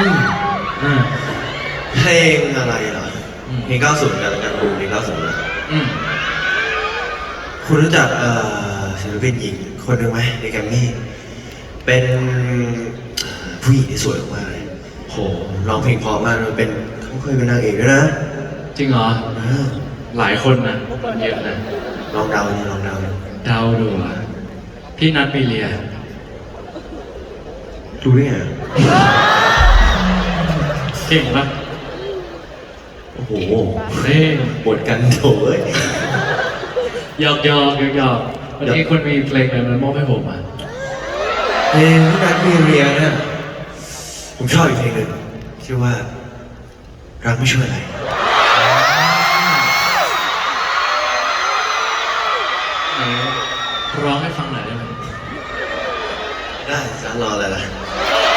อืมอ่าเพลงอะไรเหรออืม เพลง90กันกันบูเพลง90นะอืมคุณรู้จักเอ่อศิลปินหญิงคนหนึ่งไหมในแกรมมี่ เป็นผู้หญิงที่สวยมากๆเลยโหร้องเพลงเพราะมากเลยเป็นเขาเคยเป็นนางเอกด้วยนะจริงเหรอเออหลายคนนะเยอะนะลองเดาดิลองเดาดิเดาดูอะพี่นัทมีเรียรู้ได้ไง เก่งปะโอ้โหเฮ้ยบทกันโถเอ้ยหยอกหยอกหยอกหยอกวันนี้คุณมีเพลงอะไรมามอบให้ผมอะเพลงที่นัทมีเรียนะผมชอบอีกเพลงหนึ่งชื่อว่ารักไม่ช่วยอะไรไหนร้องให้ฟังหน่อยได้ไหมได้จะรออะไรล่ะ